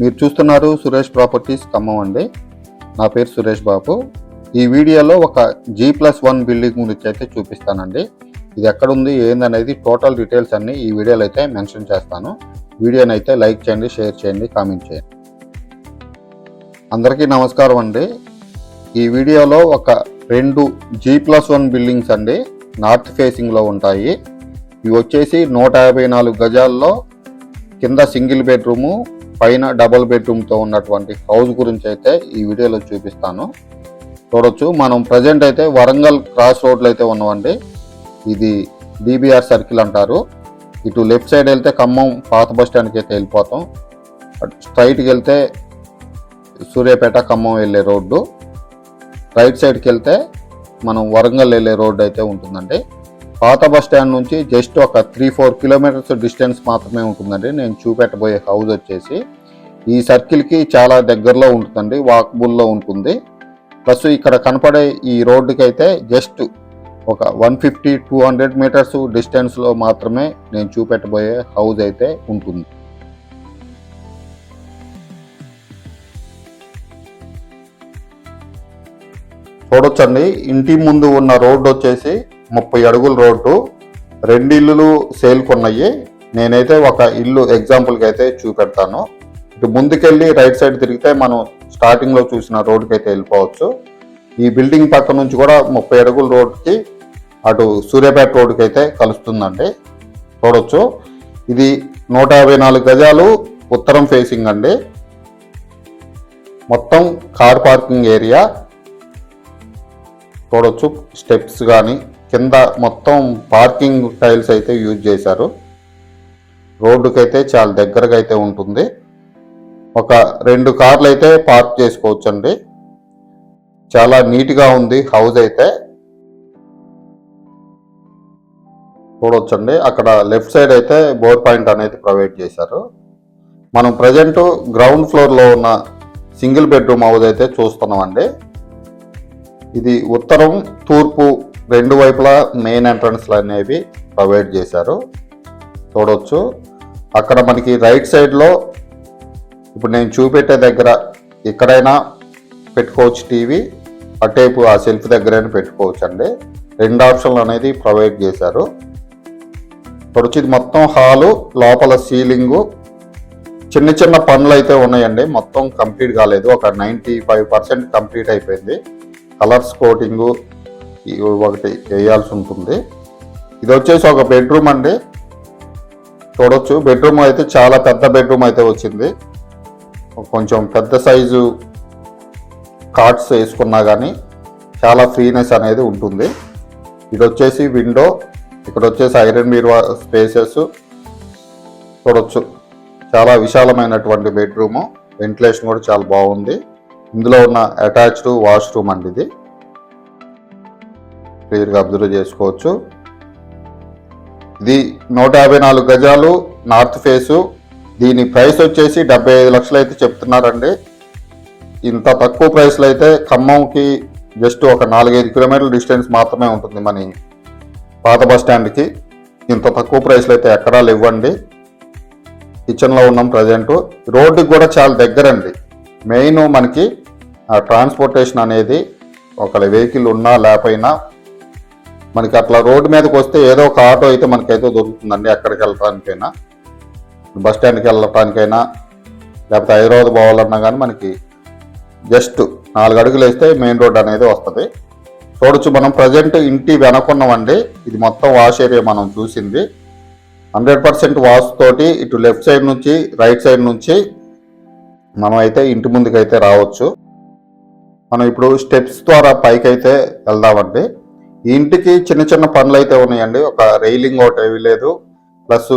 మీరు చూస్తున్నారు సురేష్ ప్రాపర్టీస్ ఖమ్మం అండి. నా పేరు సురేష్ బాబు. ఈ వీడియోలో ఒక జీ ప్లస్ వన్ బిల్డింగ్ గురించి అయితే చూపిస్తానండి. ఇది ఎక్కడుంది ఏందనేది టోటల్ డీటెయిల్స్ అన్ని ఈ వీడియోలో అయితే మెన్షన్ చేస్తాను. వీడియోని అయితే లైక్ చేయండి షేర్ చేయండి కామెంట్ చేయండి. అందరికీ నమస్కారం అండి. ఈ వీడియోలో ఒక రెండు జీ ప్లస్ వన్ బిల్డింగ్స్ అండి నార్త్ ఫేసింగ్లో ఉంటాయి. ఇవి వచ్చేసి నూట యాభై నాలుగు గజాల్లో కింద సింగిల్ బెడ్రూము పైన డబల్ బెడ్రూమ్తో ఉన్నటువంటి హౌస్ గురించి అయితే ఈ వీడియోలో చూపిస్తాను. చూడొచ్చు. మనం ప్రజెంట్ అయితే వరంగల్ క్రాస్ రోడ్లో అయితే ఉన్నామండి. ఇది డిబిఆర్ సర్కిల్ అంటారు. ఇటు లెఫ్ట్ సైడ్ వెళ్తే ఖమ్మం పాత బస్ స్టాండ్కి అయితే వెళ్ళిపోతాం. స్ట్రైట్కి వెళ్తే సూర్యాపేట ఖమ్మం వెళ్ళే రోడ్డు. రైట్ సైడ్కి వెళ్తే మనం వరంగల్ వెళ్ళే రోడ్డు అయితే ఉంటుందండి. పాత బస్ స్టాండ్ నుంచి జస్ట్ ఒక త్రీ ఫోర్ కిలోమీటర్స్ డిస్టెన్స్ మాత్రమే ఉంటుందండి. నేను చూపెట్టబోయే హౌస్ వచ్చేసి ఈ సర్కిల్కి చాలా దగ్గరలో ఉంటుందండి వాక్బుల్లో ఉంటుంది. ప్లస్ ఇక్కడ కనపడే ఈ రోడ్డుకి అయితే జస్ట్ ఒక one fifty two hundred metres డిస్టెన్స్లో మాత్రమే నేను చూపెట్టబోయే హౌస్ అయితే ఉంటుంది. చూడొచ్చండి. ఇంటి ముందు ఉన్న రోడ్డు వచ్చేసి ముప్పై అడుగుల రోడ్డు రెండు ఇల్లులు సేల్కున్నాయి నేనైతే ఒక ఇల్లు ఎగ్జాంపుల్కి అయితే చూపెడతాను. ఇటు ముందుకెళ్ళి రైట్ సైడ్ తిరిగితే మనం స్టార్టింగ్లో చూసిన రోడ్డుకి అయితే వెళ్ళిపోవచ్చు. ఈ బిల్డింగ్ పక్క నుంచి కూడా ముప్పై అడుగుల రోడ్డుకి అటు సూర్యాపేట రోడ్డుకి అయితే కలుస్తుందండి. చూడొచ్చు. ఇది నూట యాభై నాలుగు గజాలు ఉత్తరం ఫేసింగ్ అండి. మొత్తం కార్ పార్కింగ్ ఏరియా చూడొచ్చు. స్టెప్స్ కానీ కింద మొత్తం పార్కింగ్ టైల్స్ అయితే యూజ్ చేశారు. రోడ్డుకి అయితే చాలా దగ్గరగా అయితే ఉంటుంది. ఒక రెండు కార్లు అయితే పార్క్ చేసుకోవచ్చు అండి చాలా నీట్గా ఉంది హౌస్ అయితే. చూడొచ్చండి. అక్కడ లెఫ్ట్ సైడ్ అయితే బోర్ పాయింట్ అనేది ప్రొవైడ్ చేశారు. మనం ప్రజెంట్ గ్రౌండ్ ఫ్లోర్లో ఉన్న సింగిల్ బెడ్రూమ్ హౌస్ అయితే చూస్తున్నామండి. ఇది ఉత్తరం తూర్పు రెండు వైపులా మెయిన్ ఎంట్రన్స్లు అనేవి ప్రొవైడ్ చేశారు. చూడవచ్చు అక్కడ మనకి రైట్ సైడ్లో ఇప్పుడు నేను చూపెట్టే దగ్గర ఎక్కడైనా పెట్టుకోవచ్చు టీవీ అటేపు ఆ సెల్ఫ్ దగ్గరైనా పెట్టుకోవచ్చు అండి రెండు ఆప్షన్లు అనేది ప్రొవైడ్ చేశారు. చూడొచ్చు ఇది మొత్తం హాలు లోపల సీలింగు చిన్న చిన్న పనులు అయితే ఉన్నాయండి. మొత్తం కంప్లీట్ కాలేదు. ఒక నైంటీ ఫైవ్ పర్సెంట్ కంప్లీట్ అయిపోయింది. కలర్స్ కోటింగు ఒకటి వేయాల్సి ఉంటుంది. ఇది వచ్చేసి ఒక బెడ్రూమ్ అండి. చూడొచ్చు. బెడ్రూమ్ అయితే చాలా పెద్ద బెడ్రూమ్ అయితే వచ్చింది. కొంచెం పెద్ద సైజు కార్డ్స్ వేసుకున్నా కానీ చాలా ఫ్రీనెస్ అనేది ఉంటుంది. ఇది వచ్చేసి విండో. ఇక్కడ వచ్చేసి ఐరన్ బీరువా స్పేసెస్. చూడొచ్చు. చాలా విశాలమైనటువంటి బెడ్రూము. వెంటిలేషన్ కూడా చాలా బాగుంది. ఇందులో ఉన్న అటాచ్డ్ వాష్రూమ్ అండి ఇది. క్లియర్గా అబ్జర్వ్ చేసుకోవచ్చు. ఇది నూట యాభై నాలుగు గజాలు నార్త్ ఫేసు. దీని ప్రైస్ వచ్చేసి డెబ్బై ఐదు లక్షలు అయితే చెప్తున్నారండి. ఇంత తక్కువ ప్రైస్లో అయితే ఖమ్మంకి జస్ట్ ఒక నాలుగైదు కిలోమీటర్ల డిస్టెన్స్ మాత్రమే ఉంటుంది మన. పాత బస్ స్టాండ్కి. ఇంత తక్కువ ప్రైస్లో అయితే ఎక్కడా లేవండి. కిచెన్లో ఉన్నాం ప్రజెంట్. రోడ్డుకి కూడా చాలా దగ్గరండి. మెయిన్ మనకి ఆ ట్రాన్స్పోర్టేషన్ అనేది ఒక వెహికల్ ఉన్నా లేకపోయినా మనకి అట్లా రోడ్డు మీదకి వస్తే ఏదో ఒక ఆటో అయితే మనకైతే దొరుకుతుందండి ఎక్కడికి వెళ్ళటానికైనా బస్ స్టాండ్కి వెళ్ళటానికైనా లేకపోతే హైదరాబాద్ పోవాలన్నా కానీ మనకి జస్ట్ నాలుగు అడుగులు వేస్తే మెయిన్ రోడ్ అనేది వస్తుంది. చూడొచ్చు మనం ప్రజెంట్ ఇంటి వెనకున్నామండి ఇది మొత్తం వాష్ ఏరియా మనం చూసింది. హండ్రెడ్ పర్సెంట్ వాష్ తోటి ఇటు లెఫ్ట్ సైడ్ నుంచి రైట్ సైడ్ నుంచి మనం అయితే ఇంటి ముందుకు అయితే రావచ్చు. మనం ఇప్పుడు స్టెప్స్ ద్వారా పైకి అయితే వెళ్దామండి. ఇంటికి చిన్న చిన్న పనులు అయితే ఉన్నాయండి. ఒక రైలింగ్ ఒకటి ఏమీ లేదు. ప్లస్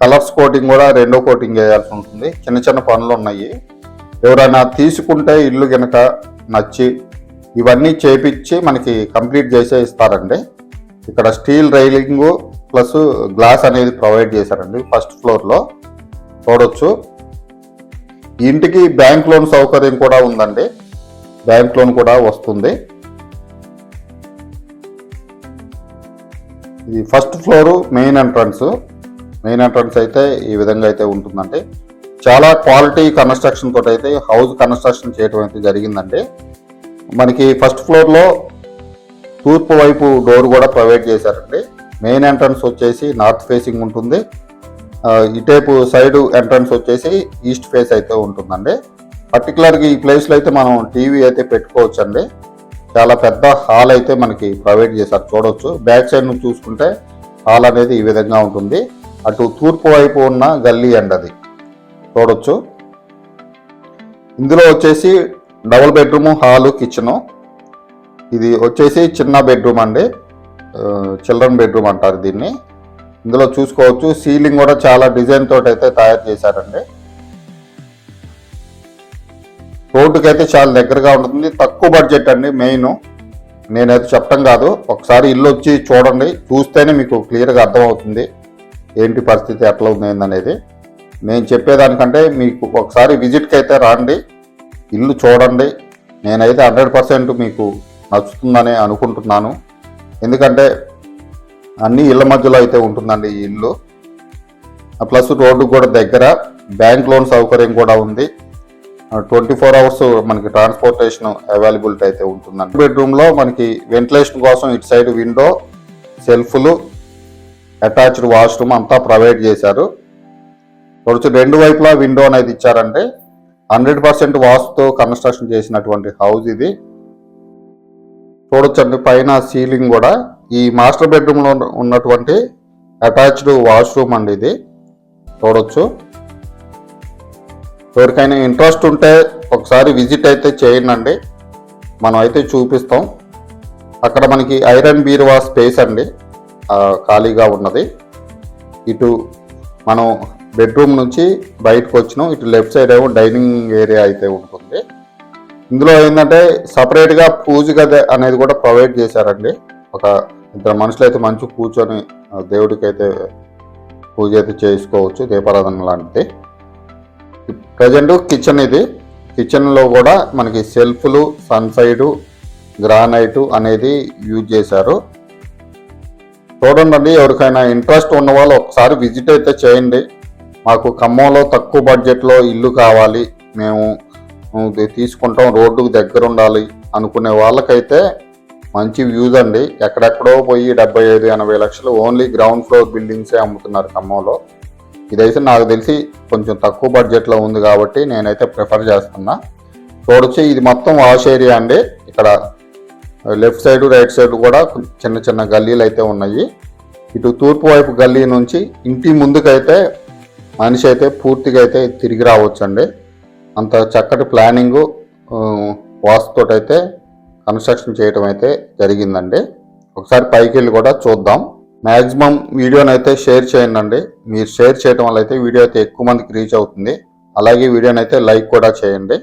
కలర్స్ కోటింగ్ కూడా రెండో కోటింగ్ వేయాల్సి ఉంటుంది. చిన్న చిన్న పనులు ఉన్నాయి. ఎవరైనా తీసుకుంటే ఇల్లు కనుక నచ్చి ఇవన్నీ చేపించి మనకి కంప్లీట్ చేసే ఇస్తారండి. ఇక్కడ స్టీల్ రైలింగ్ ప్లస్ గ్లాస్ అనేది ప్రొవైడ్ చేశారండి. ఫస్ట్ ఫ్లోర్లో చూడొచ్చు. ఇంటికి బ్యాంక్ లోన్ సౌకర్యం కూడా ఉందండి. బ్యాంక్ లోన్ కూడా వస్తుంది. ఇది first floor main entrance main entrance అయితే ఈ విధంగా అయితే ఉంటుందండి. చాలా క్వాలిటీ కన్స్ట్రక్షన్ తోటి అయితే హౌస్ కన్స్ట్రక్షన్ చేయడం అయితే జరిగిందండి. మనకి ఫస్ట్ ఫ్లోర్లో తూర్పు వైపు డోర్ కూడా ప్రొవైడ్ చేశారండి. మెయిన్ ఎంట్రన్స్ వచ్చేసి నార్త్ ఫేసింగ్ ఉంటుంది. ఇటైపు ఇటేపు సైడ్ ఎంట్రన్స్ వచ్చేసి ఈస్ట్ ఫేస్ అయితే ఉంటుందండి. పర్టికులర్గా ఈ ప్లేస్లో అయితే మనం టీవీ అయితే పెట్టుకోవచ్చండి. చాలా పెద్ద హాల్ అయితే మనకి ప్రొవైడ్ చేశారు. చూడవచ్చు బ్యాక్ సైడ్ నుంచి చూసుకుంటే హాల్ అనేది ఈ విధంగా ఉంటుంది. అటు తూర్పు వైపు ఉన్న గల్లీ అండ్ అది. చూడవచ్చు ఇందులో వచ్చేసి డబుల్ బెడ్రూమ్ హాలు కిచెను. ఇది వచ్చేసి చిన్న బెడ్రూమ్ అండి. చిల్డ్రన్ బెడ్రూమ్ అంటారు దీన్ని. ఇందులో చూసుకోవచ్చు. సీలింగ్ కూడా చాలా డిజైన్ తోటి అయితే తయారు చేశారండి. రోడ్డుకైతే చాలా దగ్గరగా ఉంటుంది. తక్కువ బడ్జెట్ అండి మెయిన్. నేనైతే చెప్పడం కాదు. ఒకసారి ఇల్లు వచ్చి చూడండి. చూస్తేనే మీకు క్లియర్గా అర్థమవుతుంది. ఏంటి పరిస్థితి ఎట్లా ఉంది నేను చెప్పేదానికంటే మీకు ఒకసారి విజిట్కి అయితే రండి. ఇల్లు చూడండి. నేనైతే హండ్రెడ్ పర్సెంట్ మీకు నచ్చుతుందని అనుకుంటున్నాను. ఎందుకంటే అన్ని ఇళ్ళ మధ్యలో అయితే ఉంటుందండి ఈ ఇల్లు. ప్లస్ రోడ్డు కూడా దగ్గర. బ్యాంక్ లోన్ సౌకర్యం కూడా ఉంది. ట్వంటీ ఫోర్ అవర్స్ మనకి ట్రాన్స్పోర్టేషన్ అవైలబిలిటీ అయితే ఉంటుందండి. బెడ్రూమ్లో మనకి వెంటిలేషన్ కోసం ఇటు సైడ్ విండో సెల్ఫ్లు అటాచ్డ్ వాష్రూమ్ అంతా ప్రొవైడ్ చేశారు. చూడొచ్చు రెండు వైపులా విండో అనేది ఇచ్చారండి హండ్రెడ్ పర్సెంట్ వాస్తుతో కన్స్ట్రక్షన్ చేసినటువంటి హౌస్ ఇది. చూడొచ్చండి పైన సీలింగ్ కూడా. ఈ మాస్టర్ బెడ్రూమ్లో ఉన్నటువంటి అటాచ్డ్ వాష్రూమ్ అండి ఇది. చూడొచ్చు. ఎవరికైనా ఇంట్రెస్ట్ ఉంటే ఒకసారి విజిట్ అయితే చేయండి మనం అయితే చూపిస్తాం. అక్కడ మనకి ఐరన్ బీరువా స్పేస్ అండి. ఖాళీగా ఉన్నది. ఇటు మనం బెడ్రూమ్ నుంచి బయటకు వచ్చినాం. ఇటు లెఫ్ట్ సైడ్ ఏమో డైనింగ్ ఏరియా అయితే ఉంటుంది. ఇందులో ఏంటంటే సపరేట్గా పూజ గది అనేది కూడా ప్రొవైడ్ చేశారండి. ఒక ఇద్దరు మనుషులు అయితే మంచి కూర్చొని దేవుడికి అయితే పూజ అయితే చేసుకోవచ్చు దీపారాధన లాంటిది. ప్రజెంట్ కిచెన్ ఇది. కిచెన్లో కూడా మనకి సెల్ఫ్లు సన్సైడు గ్రానైటు అనేది యూజ్ చేశారు. చూడండి ఎవరికైనా ఇంట్రెస్ట్ ఉన్న వాళ్ళు ఒకసారి విజిట్ అయితే చేయండి. మాకు ఖమ్మంలో తక్కువ బడ్జెట్లో ఇల్లు కావాలి. మేము తీసుకుంటాం రోడ్డుకు దగ్గర ఉండాలి అనుకునే వాళ్ళకైతే మంచి వ్యూస్ అండి. ఎక్కడెక్కడో పోయి డెబ్బై ఐదు ఎనభై లక్షలు ఓన్లీ గ్రౌండ్ ఫ్లోర్ బిల్డింగ్సే అమ్ముతున్నారు ఖమ్మంలో. ఇదైతే నాకు తెలిసి కొంచెం తక్కువ బడ్జెట్లో ఉంది కాబట్టి నేనైతే ప్రిఫర్ చేస్తున్నా. చూడొచ్చు ఇది మొత్తం వాష్ ఏరియా అండి. ఇక్కడ లెఫ్ట్ సైడ్ రైట్ సైడ్ కూడా చిన్న చిన్న గల్లీలు అయితే ఉన్నాయి. ఇటు తూర్పు వైపు గల్లీ నుంచి ఇంటి ముందుకైతే మనిషి అయితే పూర్తిగా అయితే తిరిగి రావచ్చండి. అంత చక్కటి ప్లానింగు వాస్తుతోటైతే కన్స్ట్రక్షన్ చేయడం అయితే జరిగిందండి. ఒకసారి పైకి వెళ్ళి కూడా చూద్దాం. మ్యాక్సిమం వీడియోని అయితే షేర్ చేయండి మీరు షేర్ చేయడం వల్ల అయితే వీడియో అయితే ఎక్కువ మందికి రీచ్ అవుతుంది. అలాగే వీడియోని అయితే లైక్ కూడా చేయండి.